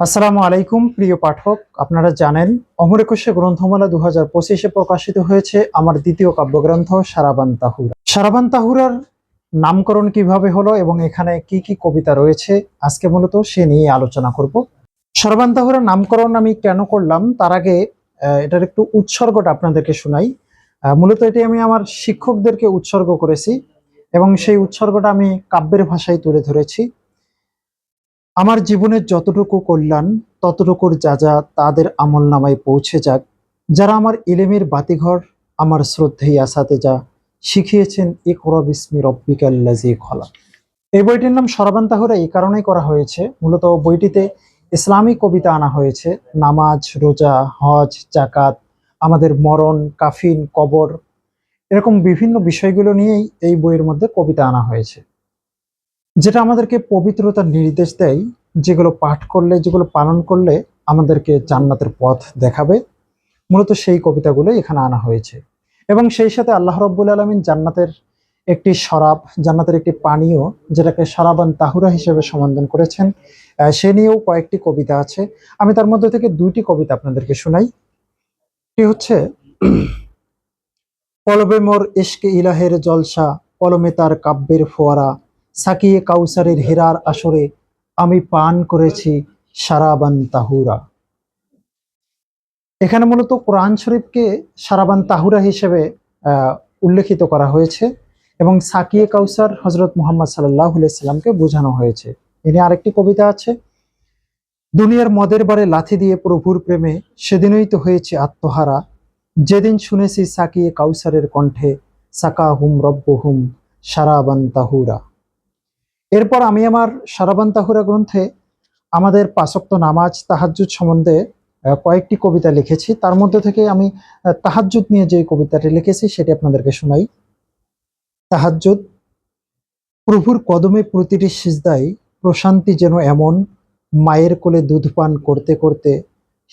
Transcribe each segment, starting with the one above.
আসসালামু আলাইকুম, প্রিয় পাঠক। আপনারা জানেন, অমর একুশে গ্রন্থমালা দু হাজার পঁচিশে প্রকাশিত হয়েছে আমার দ্বিতীয় কাব্যগ্রন্থ, সারাবান তাহুরা। সারাবান তাহুরার নামকরণ কীভাবে হলো এবং এখানে কি কি কবিতা রয়েছে, আজকে মূলত সে নিয়ে আলোচনা করব। সারাবান তাহুরার নামকরণ আমি কেন করলাম, তার আগে এটার একটু উৎসর্গটা আপনাদেরকে শোনাই। মূলত এটি আমি আমার শিক্ষকদেরকে উৎসর্গ করেছি এবং সেই উৎসর্গটা আমি কাব্যের ভাষায় তুলে ধরেছি। আমার জীবনের যতটুকু কল্যাণ, ততটুকুর যা যা তাদের আমল নামায় পৌঁছে যাক। যারা আমার ইলেমের বাতিঘর, আমার শ্রদ্ধেয় আসাতে যা শিখিয়েছেন, এ করবিস্মি রব্বিকাল্লাজি খলা এই বইটির নাম সরাবান তাহুরা এই কারণেই করা হয়েছে। মূলত বইটিতে ইসলামী কবিতা আনা হয়েছে। নামাজ, রোজা, হজ জাকাত আমাদের মরণ, কাফিন, কবর, এরকম বিভিন্ন বিষয়গুলো নিয়েই এই বইয়ের মধ্যে কবিতা আনা হয়েছে। যেটা আমাদেরকে পবিত্রতার নির্দেশ দেয়, যেগুলো পাঠ করলে, যেগুলো পালন করলে আমাদেরকে জান্নাতের পথ দেখাবে। মূলত সেই কবিতাগুলো এখানে আনা হয়েছে। এবং সেই সাথে আল্লাহ রব্বুল আলমিন জান্নাতের একটি শরাব, জান্নাতের একটি পানীয়, যেটাকে শরাবান তাহুরা হিসেবে সম্বোধন করেছেন সে নিয়েও কয়েকটি কবিতা আছে। আমি তার মধ্যে থেকে দুইটি কবিতা আপনাদেরকে শোনাই। এটি হচ্ছে, পলবে মোর ইশকে ইলাহের জলসা, পলমে তার কাব্যের ফোয়ারা সাকিয়ে কাউসারের হেরার আসরে আমি পান করেছি সারাবান তাহুরা। এখানে মূলত কোরআন শরীফকে সারাবান তাহুরা হিসেবে উল্লেখিত করা হয়েছে এবং সাকিয়ে কাউসার হজরত মুহাম্মদ সাল্লাহ সাল্লামকে বোঝানো হয়েছে। এনে আরেকটি কবিতা আছে, দুনিয়ার মদের বারে লাথি দিয়ে প্রভুর প্রেমে সেদিনই তো হয়েছে আত্মহারা। যেদিন শুনেছি সাকিয়ে কাউসারের কণ্ঠে সাকা হুম রব্ব হুম সারাবান তাহুরা। এরপর আমি আমার সারাবান তাহুরা গ্রন্থে আমাদের পাশক্ত নামাজ তাহাজ্জুদ সম্বন্ধে কয়েকটি কবিতা লিখেছি। তার মধ্যে থেকে আমি আহ, তাহাজ্জুদ নিয়ে যে কবিতাটি লিখেছি সেটি আপনাদেরকে শোনাই। তাহাজ্জুদ প্রভুর কদমে প্রতিটি সিজদায় প্রশান্তি যেন এমন মায়ের কোলে দুধ পান করতে করতে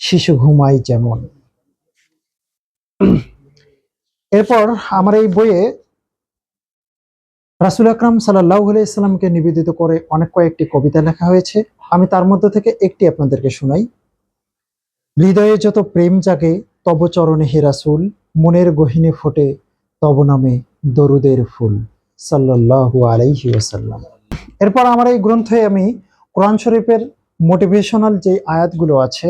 শিশু ঘুমায় যেমন। এরপর আমার এই বইয়ে রাসুল আকরাম সাল্লাহ ইসলামকে নিবেদিত করে অনেক কয়েকটি কবিতা লেখা হয়েছে। আমি তার মধ্যে থেকে একটি আপনাদেরকে শোনাই। হৃদয়ে যত প্রেম জাগে, তব চরণে হে রাসুল, মনের গহিনে ফোটে, তব নামে দরুদের ফুল, সাল্লাল্লাহু আলাইহি ওয়াসাল্লাম। এরপর আমার এই গ্রন্থে আমি কোরআন শরীফের মোটিভেশনাল যে আয়াতগুলো আছে,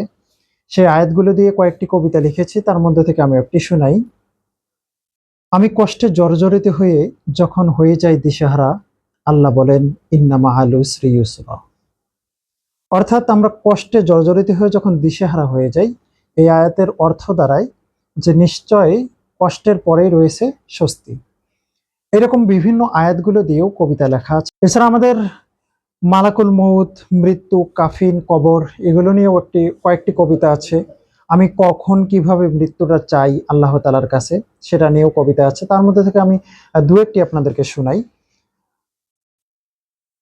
সেই আয়াতগুলো দিয়ে কয়েকটি কবিতা লিখেছি, তার মধ্যে থেকে আমি একটি শোনাই। আমি কষ্টে জর্জরিত হয়ে যখন হয়ে যাই দিশেহারা, আল্লাহ বলেন ইন্নামা আলু শ্রী ইউসরা অর্থাৎ আমরা কষ্টে জর্জরিত হয়ে যখন দিশেহারা হয়ে যাই, এই আয়াতের অর্থ দাঁড়ায় যে নিশ্চয় কষ্টের পরেই রয়েছে স্বস্তি। এরকম বিভিন্ন আয়াতগুলো দিয়েও কবিতা লেখা আছে। এছাড়া আমাদের মালাকুল মৌত মৃত্যু, কাফিন, কবর, এগুলো নিয়েও একটি, কয়েকটি কবিতা আছে। আমি কখন কীভাবে মৃত্যুটা চাই আল্লাহ তালার কাছে, সেটা নিয়েও কবিতা আছে। তার মধ্যে থেকে আমি দু একটি আপনাদেরকে শোনাই।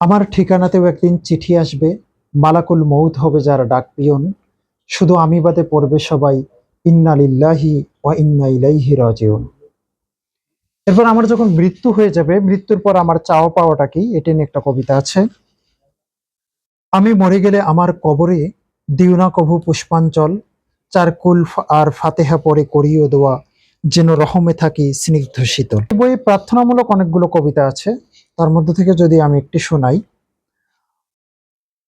আমার ঠিকানাতেও একদিন চিঠি আসবে, মালাকুল মৌত হবে যার ডাক পিয়ন। শুধু আমি বাদে পড়বে সবাই, ইন্না লিল্লাহি ওয়া ইন্না ইলাইহি রাজিউন। এরপর আমার যখন মৃত্যু হয়ে যাবে, মৃত্যুর পর আমার চাওয়া পাওয়াটা কি, এটা নিয়ে একটা কবিতা আছে। আমি মরে গেলে আমার কবরে দিও না কভু পুষ্পাঞ্চল চার কুল ফা- আর ফাতেহা পরে করিও দেওয়া যেন রহমে থাকি স্নিগ্ধ শীতল। বইয়ে প্রার্থনামূলক অনেকগুলো কবিতা আছে। তার মধ্যে থেকে যদি আমি একটি শোনাই,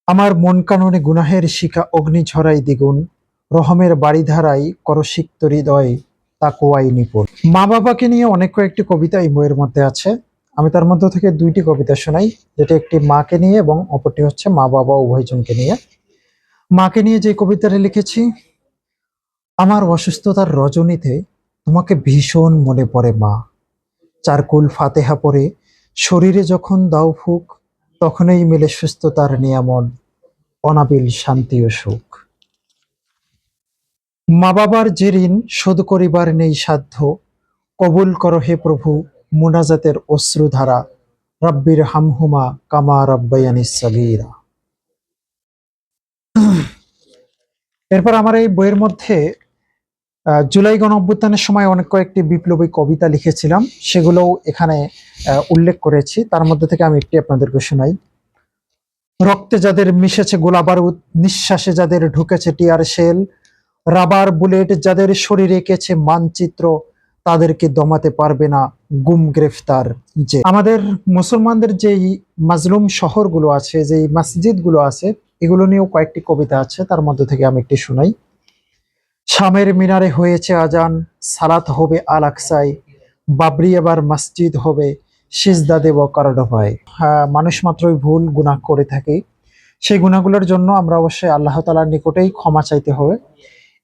আমার মন কাননে গুনাহের শিখা অগ্নি ঝরাই দ্বিগুণ, রহমের বাড়ি ধারাই করসিক্ত হৃদয় তা কোয়াই নিপুণ। মা বাবাকে নিয়ে অনেক কয়েকটি কবিতা এই বইয়ের মধ্যে আছে। আমি তার মধ্যে থেকে দুইটি কবিতা শোনাই, যেটি একটি মাকে নিয়ে এবং অপরটি হচ্ছে মা বাবা উভয়জনকে নিয়ে। মাকে নিয়ে যে কবিতাটি লিখেছি আমার অসুস্থতার রজনীতে তোমাকে ভীষণ মনে পড়ে, মা। চারকুল ফাতেহা পরে শরীরে যখন দাও ফুক, তখনই মেলে সুস্থতার নিয়ামন, অনাবিল শান্তি ও সুখ। মা বাবার যে ঋণ শোধ করিবার নেই সাধ্য, কবুল করো হে প্রভু মুনাজাতের অশ্রুধারা, রব্বির হামহুমা কামা রব্বায়ানি সগীরা। এরপর আমার এই বইয়ের মধ্যে জুলাই গণ অভ্যুত্থানের সময় অনেক কয়েকটি বিপ্লবী কবিতা লিখেছিলাম। সেগুলোও এখানে উল্লেখ করেছি। তার মধ্যে থেকে আমি একটি আপনাদেরকে শোনাই। রক্তে যাদের মিশেছে গোলা বারুদ, নিঃশ্বাসে যাদের ঢুকেছে টিয়ার শেল, রাবার বুলেট যাদের শরীরে এঁকেছে মানচিত্র, তাদেরকে দমাতে পারবে না গুম গ্রেফতার যে আমাদের মুসলমানদের যেই মাজলুম শহরগুলো আছে, যেই মসজিদগুলো আছে, এগুলো নিয়েও কয়েকটি কবিতা আছে। তার মধ্যে থেকে আমি একটি শোনাই। শামের মিনারে হয়েছে আজান, সালাত হবে আল আকসাই বাবরি এবার মসজিদ হবে সিজদা দেব কারডভায়। হ্যাঁ মানুষ মাত্রই ভুল গুনাহ করে থাকে। সেই গুণাগুলোর জন্য আমরা অবশ্যই আল্লাহ তালার নিকটেই ক্ষমা চাইতে হবে।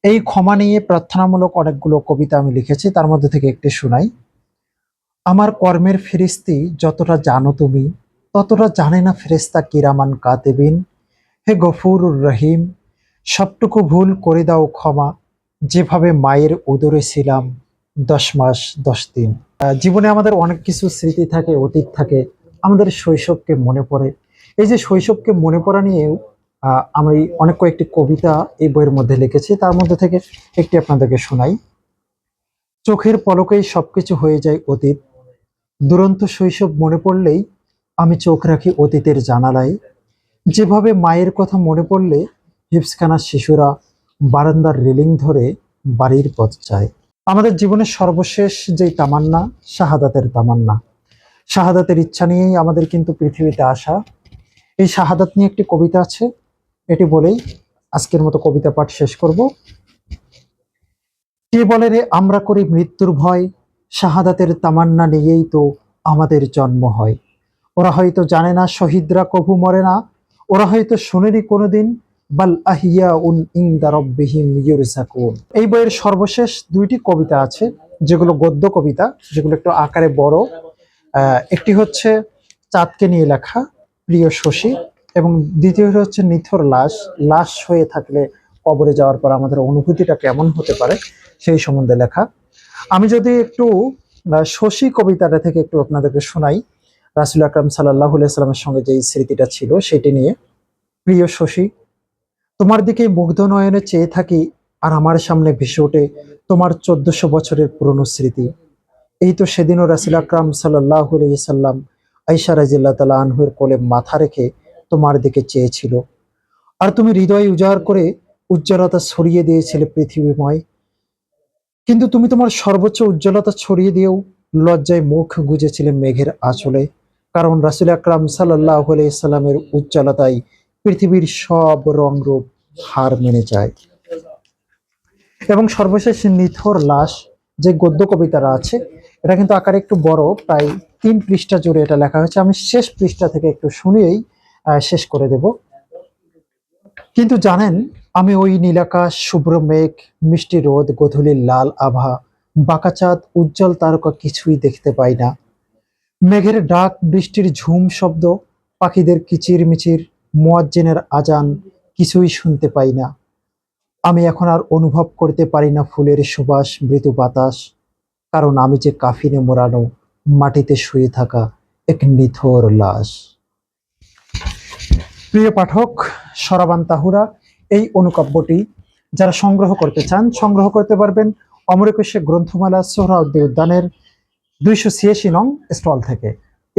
এই ক্ষমা নিয়ে প্রার্থনামূলক অনেকগুলো কবিতা আমি লিখেছি, তার মধ্যে থেকে একটি শোনাই। আমার কর্মের ফেরিস্তি, যতটা জানো তুমি, ততটা জানে না ফেরেস্তা কিরামান কাতেবিন। হে গফুরুর রহিম, সবটুকু ভুল করে দাও ক্ষমা যেভাবে মায়ের উদরে ছিলাম দশ মাস, দশ দিন। জীবনে আমাদের অনেক কিছু স্মৃতি থাকে, অতীত থাকে, আমাদের শৈশবকে মনে পড়ে। এই যে শৈশবকে মনে পড়া নিয়েও আমি অনেক কয়েকটি কবিতা এই বইয়ের মধ্যে লিখেছি। তার মধ্যে থেকে একটি আপনাদেরকে শোনাই। চোখের পলকেই সবকিছু হয়ে যায় অতীত। দুরন্ত শৈশব মনে পড়লেই আমি চোখ রাখি অতীতের জানালায়। যেভাবে মায়ের কথা মনে পড়লে হিপসখানার শিশুরা বারান্দার রেলিং ধরে বাড়ির পথ চায়। আমাদের জীবনের সর্বশেষ যেই তামান্না, শাহাদাতের তামান্না। শাহাদাতের ইচ্ছা নিয়েই আমাদের কিন্তু পৃথিবীতে আসা। এই শাহাদাত নিয়ে একটি কবিতা আছে, এটি বলেই আজকের মতো কবিতা পাঠ শেষ করব। কে বলে রে, আমরা করি মৃত্যুর ভয়, শাহাদাতের তামান্না নিয়েই তো আমাদের জন্ম হয়। ওরা হয়তো জানে না, শহীদরা কভু মরে না। ওরা হয়তো শোনেনি কোনোদিন বাল আহিয়া উন রব্বিহিম ইউরজাকুন এই বইয়ের সর্বশেষ দুইটি কবিতা আছে, যেগুলো গদ্য কবিতা, যেগুলো একটু আকারে বড়। একটি হচ্ছে চাঁদকে নিয়ে লেখা, প্রিয় শশী, এবং দ্বিতীয়টি হচ্ছে নিথর লাশ লাশ হয়ে থাকলে কবরে যাওয়ার পর আমাদের অনুভূতিটা কেমন হতে পারে সেই সম্বন্ধে লেখা। আমি যদি একটু শশী কবিতাটা থেকে একটু আপনাদেরকে শোনাই, রাসুল আকরাম সাল্লাহ সাল্লামের সঙ্গে যে স্মৃতিটা ছিল, সেটি নিয়ে। প্রিয় শশী তোমার দিকে মুগ্ধ নয়নে চেয়ে থাকি আর আমার সামনে ভেসে ওঠে তোমার চোদ্দশো বছরের পুরনো স্মৃতি। এই তো সেদিনও রাসুল আকরাম সাল্লাহ সাল্লাম আইসা রাজিল্লা তালা আনহুর কোলে মাথা রেখে তোমার দিকে চেয়েছিল। আর তুমি হৃদয় উজাড় করে উজ্জ্বলতা ছড়িয়ে দিয়েছিলে পৃথিবীময়। কিন্তু তুমি তোমার সর্বোচ্চ উজ্জ্বলতা ছড়িয়ে দিয়েও লজ্জায় মুখ গুজেছিলে মেঘের আঁচলে। কারণ রাসুল আকরাম সাল্লাহ সাল্লামের উজ্জ্বলতায় পৃথিবীর সব রং রূপ হার মেনে যায়। এবং সর্বশেষ নিথর লাশ যে গদ্য কবিতাটা আছে, এটা কিন্তু আকারে একটু বড়, প্রায় তিন পৃষ্ঠা জুড়ে এটা লেখা হয়েছে। আমি শেষ পৃষ্ঠা থেকে একটু শুনিয়েই শেষ করে দেব। কিন্তু জানেন, আমি ওই নীলাকাশ, শুভ্র মেঘ, মিষ্টি রোদ গধূলির লাল আভা, বাঁকা চাঁদ, উজ্জ্বল তারকা কিছুই দেখতে পাই না। মেঘের ডাক, বৃষ্টির ঝুম শব্দ, পাখিদের কিচির মিচির মোয়াজ্জেনের আজান কিছুই শুনতে পাই না। আমি এখন আর অনুভব করতে পারি না ফুলের সুবাস, মৃদু বাতাস, কারণ আমি যে কাফিনে মোড়ানো মাটিতে শুয়ে থাকা এক নিথর লাশ। প্রিয় পাঠক, সরাবান তাহুরা, এই অনুকাব্যটি যারা সংগ্রহ করতে চান, সংগ্রহ করতে পারবেন অমরকোষে গ্রন্থমালা সোহরাউদ্দি উদ্যানের দুইশো ছিয়াশি নং স্টল থেকে।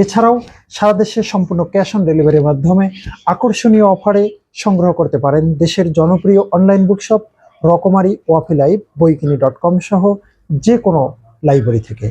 এছাড়াও সারা দেশে সম্পূর্ণ ক্যাশ অন ডেলিভারির মাধ্যমে আকর্ষণীয় অফারে সংগ্রহ করতে পারেন দেশের জনপ্রিয় online bookshop Rokomari Wafilife, Boikini dot com সহ যে কোনো লাইব্রেরি থেকে।